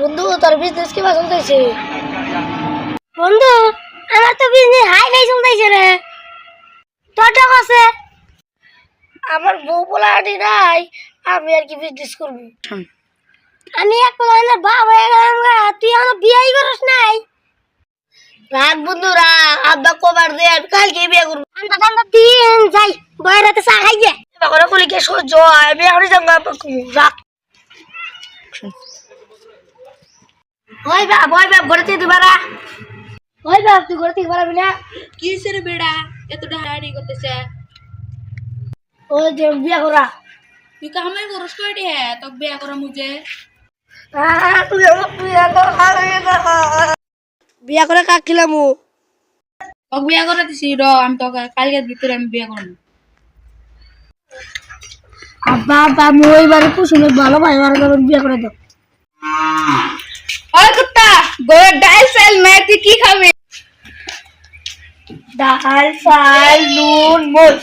বন্ধু তোর বিজনেস কি পছন্দ হয়েছে বন্ধু আমার তো বিজনেস হাই ফাই চলতেছে রে। তোর টাকা আছে? আমার বউ বলা আনি নাই আমি আর কি বিজনেস করব? আমি এক লাইনের বাপ হয়ে গেলাম গা, তুই আমার বিয়াই করিস নাই। রাত বন্ধু রাত আব্বা কবার দে আমি কালকে বিয়ে করব। ঠান্ডা ঠান্ডা দিন যাই বাইরেতে চা খাই গে এখন কলি কে সহ্য হয়? আমি এখন যাব রাত ওই বাপ ওই বাপ ঘরে থেকে দিবারা ওই বাপ তুই ঘরে থেকে পারবি না। কিসের বেড়া? এতটা হাড়ি করতেছে। ওই যে বিয়ে করা। তুই কামাই করস কয়টি হ্যাঁ তোকে বিয়া করা মুজে বিয়ে কর, কাক খিলাম? তোকে বিয়া করে দিছি র আমি তোকে কালকের ভিতরে আমি বিয়া করব। আব্বা আব্বা আমি ওই বাড়ি কুসুমে ভালো ভাই বিয়ে করে দাও ওই কুত্তা গোয়ের ডাল চাল নাই তুই কি খাবি ডাল ফাল নুন মোচ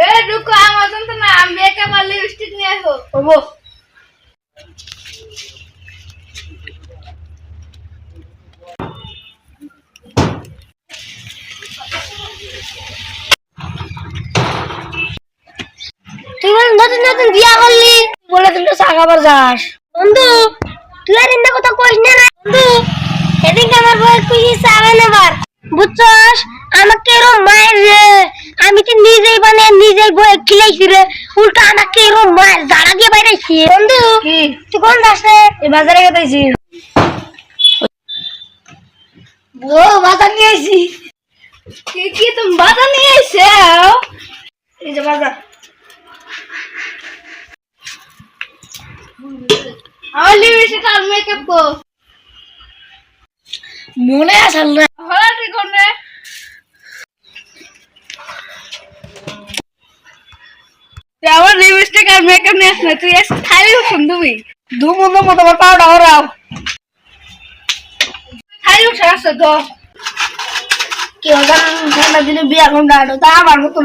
এ রুকো আমার তো না আমি মেকআপ আর লিপস্টিক নিয়ে আসব ওবো তুই বল নতুন নতুন বিয়া করলি বলে তুমি চা খাবার যাস বন্ধু তুই আর কথা কইস না বন্ধু। এদিকে আমার বয়স তুই চাবে না বার বুঝছস? আমাকে এরম মায়ের রে আমি তো নিজেই মানে নিজেই বই খিলাইছি রে উল্টা আমাকে এরম মায়ের জাড়া দিয়ে বাইরেছি বন্ধু কি? তুই কোন যাস রে এই বাজারে গেছি ও বাজার নিয়ে আইছি। কি কি তুমি বাধা নিয়ে এসে এই যে বাজার আমার লিপস্টিক আর মেকআপ কো মনে আসল না। হলা আমার লিপস্টিক আর মেকআপ নিয়ে আস তুই এসে খালি সুন্দরী দু মতো মতো আমার পাউডার খালি উঠে আসছে তো কি হবে ঠান্ডা দিনে বিয়ে এখন ডাটো তা আমার মতো